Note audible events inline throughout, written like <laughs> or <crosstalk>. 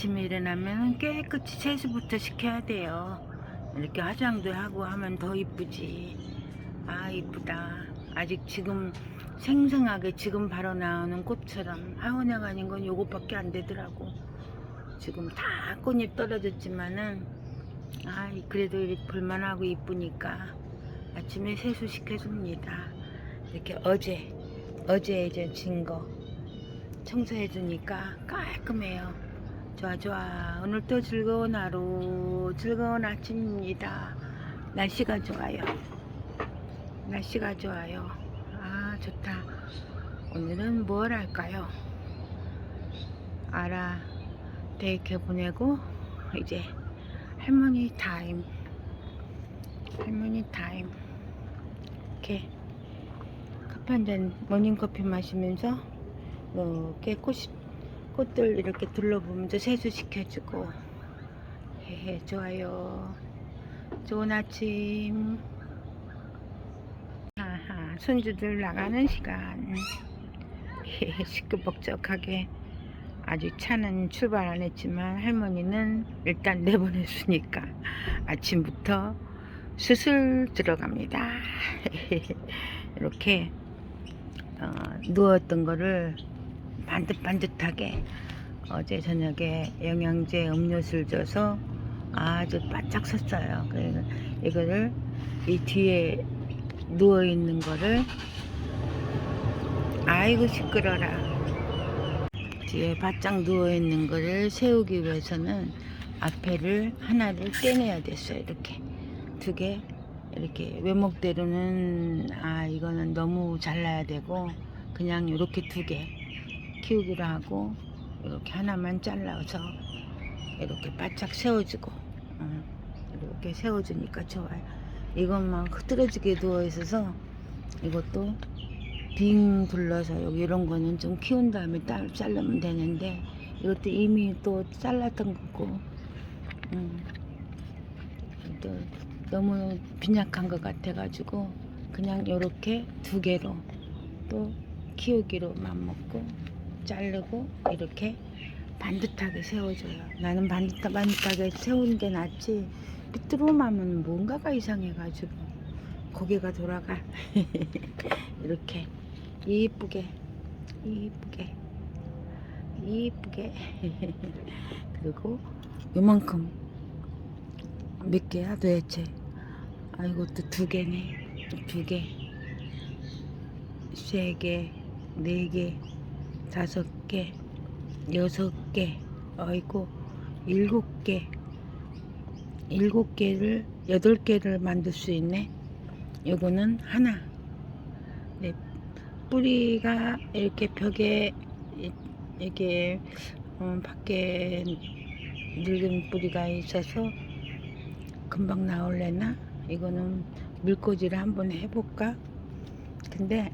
아침에 일어나면 깨끗이 세수부터 시켜야 돼요. 이렇게 화장도 하고 하면 더 이쁘지. 아, 이쁘다. 아직 지금 생생하게 지금 바로 나오는 꽃처럼 하원약 아닌 건 요것밖에 안 되더라고. 지금 다 꽃잎 떨어졌지만은 아, 그래도 이렇게 볼만하고 이쁘니까 아침에 세수 시켜줍니다. 이렇게 어제, 어제 이제 진 거 청소해주니까 깔끔해요. 좋아, 좋아. 오늘도 즐거운 하루, 즐거운 아침입니다. 날씨가 좋아요. 날씨가 좋아요. 아, 좋다. 오늘은 뭘 할까요? 알아, 데이케 보내고, 이제 할머니 타임. 할머니 타임. 이렇게 커피 한 잔 모닝커피 마시면서 이렇게 꽃, 꽃들 이렇게 둘러보면서 세수시켜주고. 헤헤 좋아요. 좋은 아침. 아하 손주들 나가는 시간. 헤헤 시끌벅적하게 아직 차는 출발 안 했지만 할머니는 일단 내보냈으니까 아침부터 수술 들어갑니다. <laughs> 이렇게 어, 누웠던 거를 반듯반듯하게 어제 저녁에 영양제 음료수를 줘서 아주 바짝 섰어요. 그래서 이거를 이 뒤에 누워 있는 거를 아이고 시끄러라. 뒤에 바짝 누워 있는 거를 세우기 위해서는 앞에를 하나를 떼내야 됐어요. 이렇게 두 개. 이렇게 외목대로는 아 이거는 너무 잘라야 되고 그냥 이렇게 두 개 키우기로 하고 이렇게 하나만 잘라서 이렇게 바짝 세워주고 음, 이렇게 세워주니까 좋아요. 이것만 흐트러지게 누워 있어서 이것도 빙 둘러서 여기 이런 거는 좀 키운 다음에 따, 자르면 되는데 이것도 이미 또 잘랐던 거고 음, 또 너무 빈약한 것 같아 가지고 그냥 이렇게 두 개로 또 키우기로 맘먹고 자르고 이렇게 반듯하게 세워줘요. 나는 반듯, 반듯하게 세우는 게 낫지. 삐뚤어하면 뭔가가 이상해가지고 고개가 돌아가. <laughs> 이렇게. 이쁘게. 이쁘게. 이쁘게. <laughs> 그리고 요만큼 몇 개야? 도대체? 아 이것도 두 개네. 두 개, 세 개, 네 개, 다섯 개, 여섯 개, 아이고 일곱 개, 일곱 개를 여덟 개를 만들 수 있네. 요거는 하나. 네, 뿌리가 이렇게 벽에 이- 이렇게 어, 밖에 늙은 뿌리가 있어서 금방 나올래나? 이거는 물꽂이를 한번 해볼까? 근데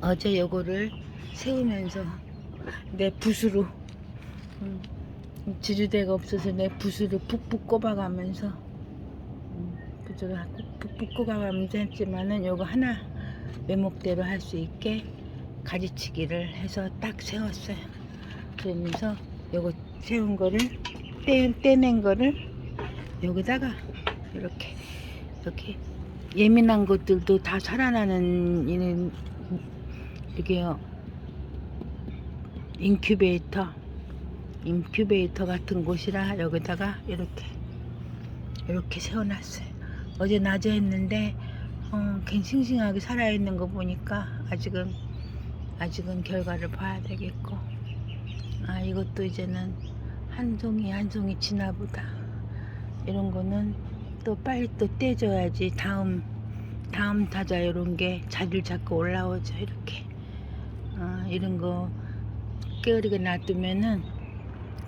어제 요거를 세우면서 내 붓으로 음, 지주대가 없어서 내 붓으로 푹푹 꼽아가면서 음, 붓으로 푹푹 꼽아가면서 했지만은 요거 하나 외목대로 할 수 있게 가지치기를 해서 딱 세웠어요. 그러면서 요거 세운 거를 떼, 떼낸 거를 여기다가 이렇게 이렇게 예민한 것들도 다 살아나는 이는 이게요 인큐베이터 인큐베이터 같은 곳이라 여기다가 이렇게 이렇게 세워놨어요. 어제 낮에 했는데 어, 괜히 싱싱하게 살아있는 거 보니까 아직은 아직은 결과를 봐야 되겠고. 아 이것도 이제는 한 송이 한 송이 지나보다. 이런 거는 또 빨리 또 떼줘야지 다음 다음 타자 이런 게 자리를 잡고 올라오죠 이렇게. 아, 이런 거 깨어리게 놔두면은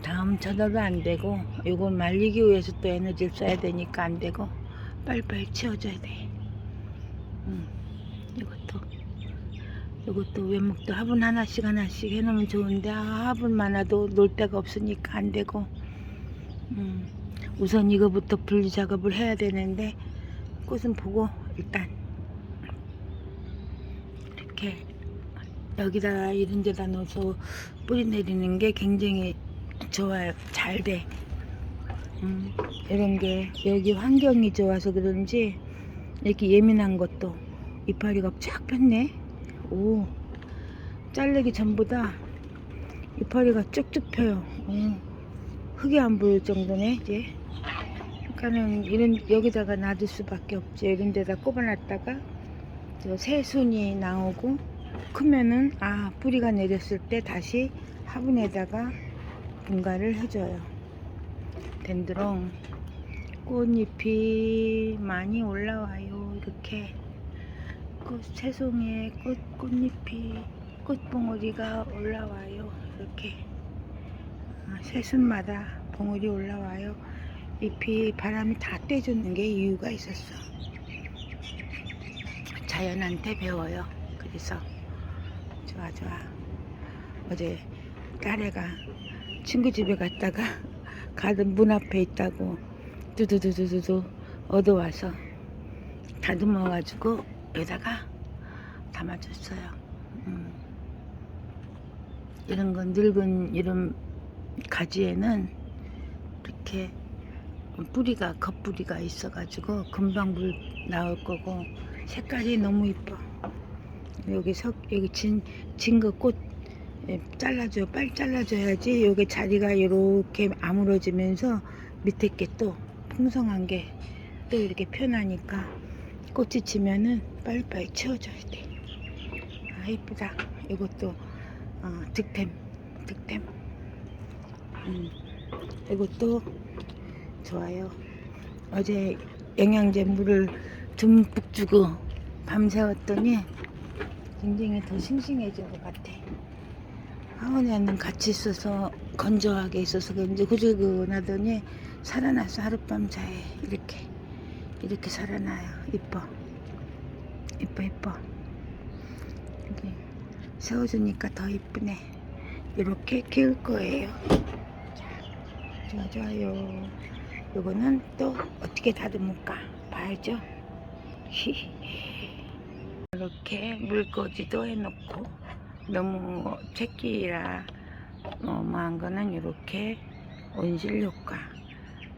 다음 쳐다도 안 되고 이걸 말리기 위해서 또 에너지를 써야 되니까 안 되고 빨리빨리 치워줘야 돼 음, 이것도 이것도 외목도 화분 하나씩 하나씩 해놓으면 좋은데 아, 화분 많아도 놀 데가 없으니까 안 되고 음. 우선 이거부터 분리 작업을 해야 되는데 꽃은 보고 일단 이렇게 여기다 이런 데다 넣어서 뿌리 내리는 게 굉장히 좋아요. 잘 돼. 음, 이런 게 여기 환경이 좋아서 그런지 이렇게 예민한 것도 이파리가 쫙 폈네. 오, 자르기 전보다 이파리가 쭉쭉 펴요. 오, 흙이 안 보일 정도네 이제. 그러니까는 이런 여기다가 놔둘 수밖에 없지. 이런 데다 꼽아놨다가 저 새순이 나오고 크면은 아 뿌리가 내렸을 때 다시 화분에다가 분갈을 해줘요. 덴드롱 꽃잎이 많이 올라와요. 이렇게 꽃 새송이에 꽃 꽃잎이 꽃봉오리가 올라와요. 이렇게 아, 새순마다 봉오리 올라와요. 잎이 바람이 다 떼주는 게 이유가 있었어. 자연한테 배워요. 그래서 좋아 좋아. 어제 딸애가 친구 집에 갔다가 가든 문 앞에 있다고 두두두두두두 얻어와서 다듬어가지고 여기다가 담아줬어요. 음. 이런 건 늙은 이런 가지에는 이렇게 뿌리가 겉뿌리가 있어가지고 금방 물 나올 거고 색깔이 너무 이뻐. 여기 석 여기 진 진거꽃 예, 잘라줘 빨리 잘라줘야지 여기 자리가 이렇게 아물어지면서 밑에 게 또 풍성한 게 또 이렇게 편하니까 꽃이 지면은 빨리빨리 치워줘야 돼. 아 이쁘다. 이것도 어, 득템 득템. 음, 이것도 좋아요. 어제 영양제 물을 듬뿍 주고 밤새웠더니 굉장히 더 싱싱해진 것 같아. 하원에는 같이 있어서 건조하게 있어서 그런지 후질근하더니 살아나서 하룻밤 자에 이렇게 이렇게 살아나요. 이뻐. 이뻐 이뻐. 이게 세워주니까 더 이쁘네. 이렇게 키울 거예요. 자, 좋아 좋아요. 요거는 또 어떻게 다듬을까 봐야죠. <laughs> 이렇게 물꽂이도 해놓고 너무 새끼라 너무한 거는 이렇게 온실 효과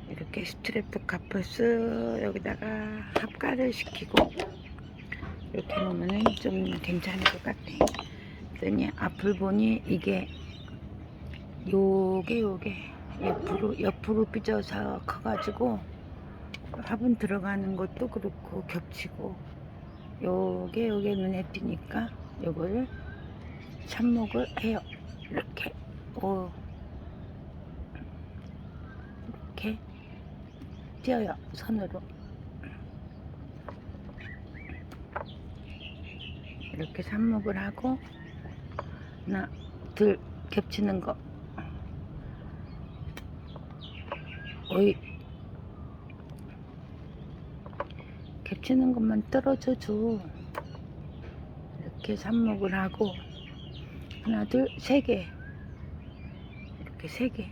이렇게 스트레프카퍼스 여기다가 합가를 시키고 이렇게 놓으면 좀 괜찮을 것 같아. 그랬더니 앞을 보니 이게 요게 요게 옆으로 옆으로 삐져서 커가지고 화분 들어가는 것도 그렇고 겹치고 요게 요게 눈에 띄니까 요거를 삽목을 해요. 이렇게. 오. 이렇게 띄어요 손으로. 이렇게 삽목을 하고 하나 둘 겹치는 거. 오이 겹치는 것만 떨어져 줘. 이렇게 삽목을 하고 하나 둘 세 개. 이렇게 세 개.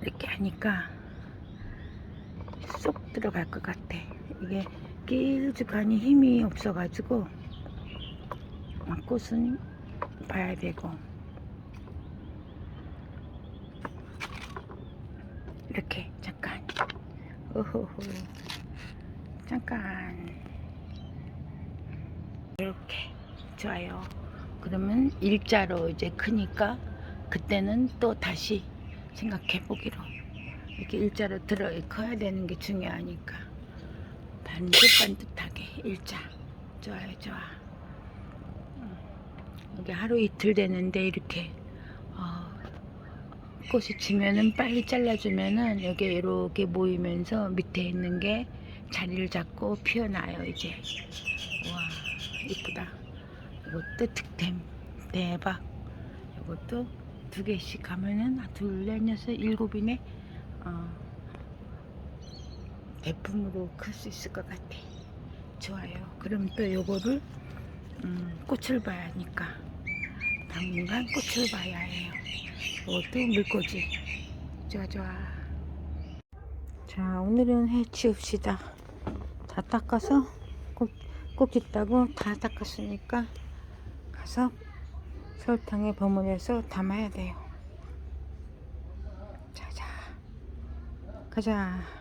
이렇게 하니까 쏙 들어갈 것 같아. 이게 길쭉하니 힘이 없어가지고 꽃은 봐야 되고 이렇게 잠깐. 오호호 잠깐. 이렇게. 좋아요. 그러면 일자로 이제 크니까 그때는 또 다시 생각해 보기로. 이렇게 일자로 들어 커야 되는 게 중요하니까. 반듯반듯하게 일자. 좋아요 좋아. 음, 이게 하루 이틀 되는데 이렇게 어, 꽃이 지면은 빨리 잘라주면은 여기 이렇게 모이면서 밑에 있는 게 자리를 잡고 피어나요 이제. 와 이쁘다. 이것도 득템 대박. 이것도 두 개씩 하면은 둘넷 여섯 일곱이네. 어, 대품으로 클 수 있을 것 같아. 좋아요. 그럼 또 요거를 음, 꽃을 봐야 하니까 당분간 꽃을 봐야 해요. 이것도 물꽂이 좋아 좋아. 자 오늘은 해 치웁시다. 다 닦아서 꽃, 꽃 있다고 다 닦았으니까 가서 설탕에 버무려서 담아야 돼요. 자자, 가자.